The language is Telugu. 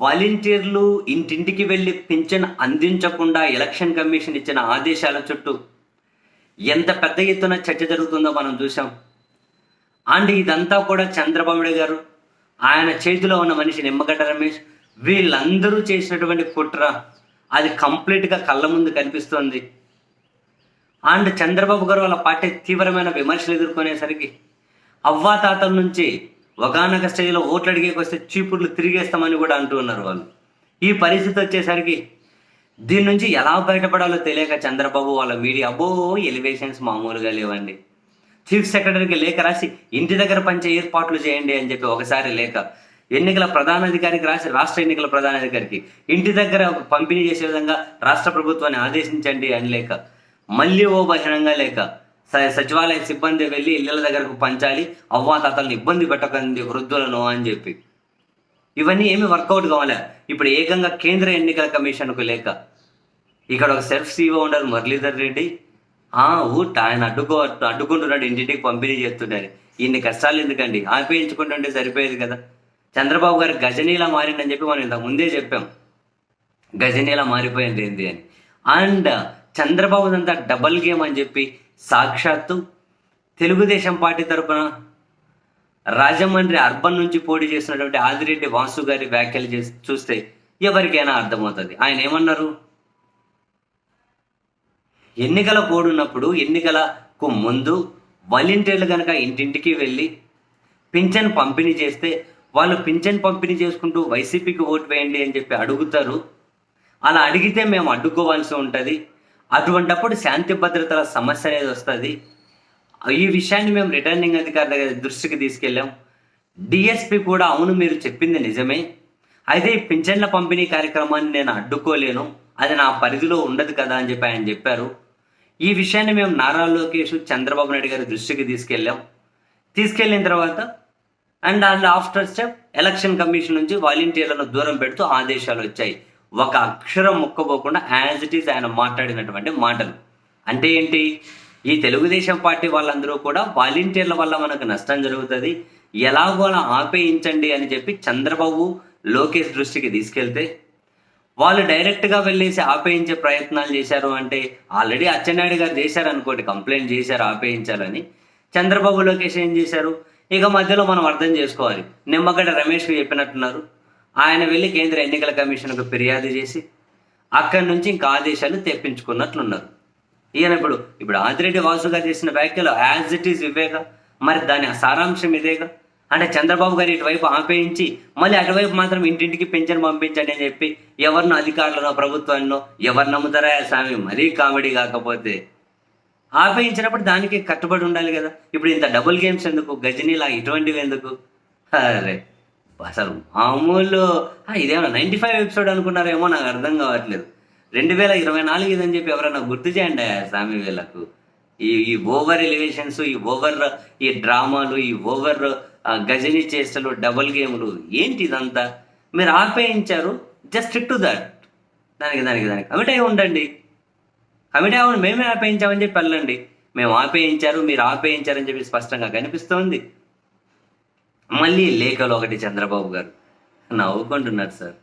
వాలంటీర్లు ఇంటింటికి వెళ్ళి పింఛన్ అందించకుండా ఎలక్షన్ కమిషన్ ఇచ్చిన ఆదేశాల చుట్టూ ఎంత పెద్ద ఎత్తున చర్చ జరుగుతుందో మనం చూసాం అండ్ ఇదంతా కూడా చంద్రబాబు నాయుడు గారు ఆయన చేతిలో ఉన్న మనిషి నిమ్మగడ్డ రమేష్ వీళ్ళందరూ చేసినటువంటి కుట్ర అది కంప్లీట్గా కళ్ళ ముందు కనిపిస్తోంది. అండ్ చంద్రబాబు గారు వాళ్ళ పార్టీ తీవ్రమైన విమర్శలు ఎదుర్కొనేసరికి అవ్వాతాతల నుంచి ఒకనొక స్టేజ్లో ఓట్లు అడిగేకి వస్తే చీపుర్లు తిరిగేస్తామని కూడా అంటూ ఉన్నారు వాళ్ళు. ఈ పరిస్థితి వచ్చేసరికి దీని నుంచి ఎలా బయటపడాలో తెలియక చంద్రబాబు వాళ్ళ మీడియా అబ్బో ఎలివేషన్స్ మామూలుగా లేవండి. చీఫ్ సెక్రటరీకి లేఖ రాసి ఇంటి దగ్గర పంచే ఏర్పాట్లు చేయండి అని చెప్పి ఒకసారి లేఖ. ఎన్నికల ప్రధానాధికారికి రాసి రాష్ట్ర ఎన్నికల ప్రధానాధికారికి ఇంటి దగ్గర పంపిణీ చేసే విధంగా రాష్ట్ర ప్రభుత్వాన్ని ఆదేశించండి అని లేక మళ్ళీ ఓ బహిరంగ లేక సచివాలయ సిబ్బంది వెళ్ళి ఇళ్ళ దగ్గరకు పంచాలి అవ్వాతాతలను ఇబ్బంది పెట్టకండి వృద్ధులను అని చెప్పి. ఇవన్నీ ఏమి వర్కౌట్ కావాలా? ఇప్పుడు ఏకంగా కేంద్ర ఎన్నికల కమిషన్కు లేక. ఇక్కడ ఒక సెల్ఫ్ సీఓ ఉన్నారు మురళీధర్ రెడ్డి. ఆ ఊట ఆయన అడ్డుకో అడ్డుకుంటున్నాడు ఇంటింటికి పంపిణీ చేస్తున్నాడు ఇన్ని కష్టాలు ఎందుకండి? ఆపేయించుకుంటుంటే సరిపోయేది కదా. చంద్రబాబు గారు గజనీలా మారిందని చెప్పి మనం ఇంతకు ముందే చెప్పాం. గజనీలా మారిపోయింది ఏంది అని. అండ్ చంద్రబాబు అంతా డబల్ గేమ్ అని చెప్పి సాక్షాత్తు తెలుగుదేశం పార్టీ తరపున రాజమండ్రి అర్బన్ నుంచి పోటీ చేసినటువంటి ఆదిరెడ్డి వాసు గారి వ్యాఖ్యలు చేసి చూస్తే ఎవరికైనా అర్థమవుతుంది. ఆయన ఏమన్నారు? ఎన్నికల కోడ్ ఉన్నప్పుడు ఎన్నికలకు ముందు వాలంటీర్లు కనుక ఇంటింటికి వెళ్ళి పింఛన్ పంపిణీ చేస్తే వాళ్ళు పింఛన్ పంపిణీ చేసుకుంటూ వైసీపీకి ఓటు వేయండి అని చెప్పి అడుగుతారు. అలా అడిగితే మేము అడ్డుకోవాల్సి ఉంటుంది. అటువంటప్పుడు శాంతి భద్రతల సమస్య అనేది వస్తుంది. ఈ విషయాన్ని మేము రిటర్నింగ్ అధికారి దృష్టికి తీసుకెళ్ళాం. డిఎస్పి కూడా అవును మీరు చెప్పింది నిజమే. అయితే ఈ పింఛన్ల పంపిణీ కార్యక్రమాన్ని నేను అడ్డుకోలేను. అది నా పరిధిలో ఉండదు కదా అని చెప్పి ఆయన చెప్పారు. ఈ విషయాన్ని మేము నారా లోకేష్ చంద్రబాబు నాయుడు గారి దృష్టికి తీసుకెళ్ళాం. తీసుకెళ్ళిన తర్వాత and and after step election commission నుంచి వాలంటీర్లను దూరం పెడుతూ ఆదేశాలు వచ్చాయి. ఒక అక్షరం ముక్కపోకుండా యాజ్ ఇట్ ఈస్ ఆయన మాట్లాడినటువంటి మాటలు. అంటే ఏంటి? ఈ తెలుగుదేశం పార్టీ వాళ్ళందరూ కూడా వాలంటీర్ల వల్ల మనకు నష్టం జరుగుతుంది. ఎలాగో అలా ఆపేయించండి అని చెప్పి చంద్రబాబు లోకేష్ దృష్టికి తీసుకెళ్తే వాళ్ళు డైరెక్ట్గా వెళ్ళేసి ఆపేయించే ప్రయత్నాలు చేశారు అంటే ఆల్రెడీ అచ్చెన్నాయుడు గారు చేశారు అనుకోటి కంప్లైంట్ చేశారు ఆపేయించాలని చంద్రబాబు లోకేష్ ఏం చేశారు? ఇక మధ్యలో మనం అర్థం చేసుకోవాలి. నిమ్మగడ్డ రమేష్కి చెప్పినట్టున్నారు. ఆయన వెళ్ళి కేంద్ర ఎన్నికల కమిషన్కు ఫిర్యాదు చేసి అక్కడి నుంచి ఇంకా ఆదేశాలు తెప్పించుకున్నట్లున్నారు. ఈయన ఇప్పుడు ఇప్పుడు ఆదిరెడ్డి వాసుగా చేసిన వ్యాఖ్యలు యాజ్ ఇట్ ఈస్ ఇవేగా? మరి దాని సారాంశం ఇదేగా? అంటే చంద్రబాబు గారు ఇటువైపు ఆపేయించి మళ్ళీ అటువైపు మాత్రం ఇంటింటికి పెన్షన్ పంపించండి అని చెప్పి ఎవరినో అధికారులనో ప్రభుత్వాన్నో ఎవరు నమ్ముతారా స్వామి? మరీ కామెడీ కాకపోతే. ఆపేయించినప్పుడు దానికి కట్టుబడి ఉండాలి కదా. ఇప్పుడు ఇంత డబుల్ గేమ్స్ ఎందుకు? గజనీలా ఇటువంటివి ఎందుకు? అరే. అసలు మామూలు. ఇదేమో ఇదేమన్నా నైంటీ ఫైవ్ ఎపిసోడ్ అనుకున్నారేమో నాకు అర్థం కావట్లేదు. రెండు వేల ఇరవై నాలుగు ఇదని చెప్పి ఎవరైనా గుర్తు చేయండి ఆ స్వామి వీళ్ళకు. ఈ ఈ ఓవర్ ఎలివేషన్స్ ఈ ఓవర్ ఈ డ్రామాలు ఈ ఓవర్ గజని చేష్టలు డబుల్ గేమ్లు ఏంటి ఇదంతా? మీరు ఆపేయించారు జస్ట్ టు దట్. దానికి దానికి దానికి. కమిట్ అయి ఉండండి. కమిటీ అవ్వండి మేమే ఆపేయించామని చెప్పి వెళ్ళండి. మేము ఆపేయించారు మీరు ఆపేయించారని చెప్పి స్పష్టంగా కనిపిస్తోంది. మళ్ళీ లేఖలో ఒకటి చంద్రబాబు గారు నవ్వుకుంటున్నారు సార్.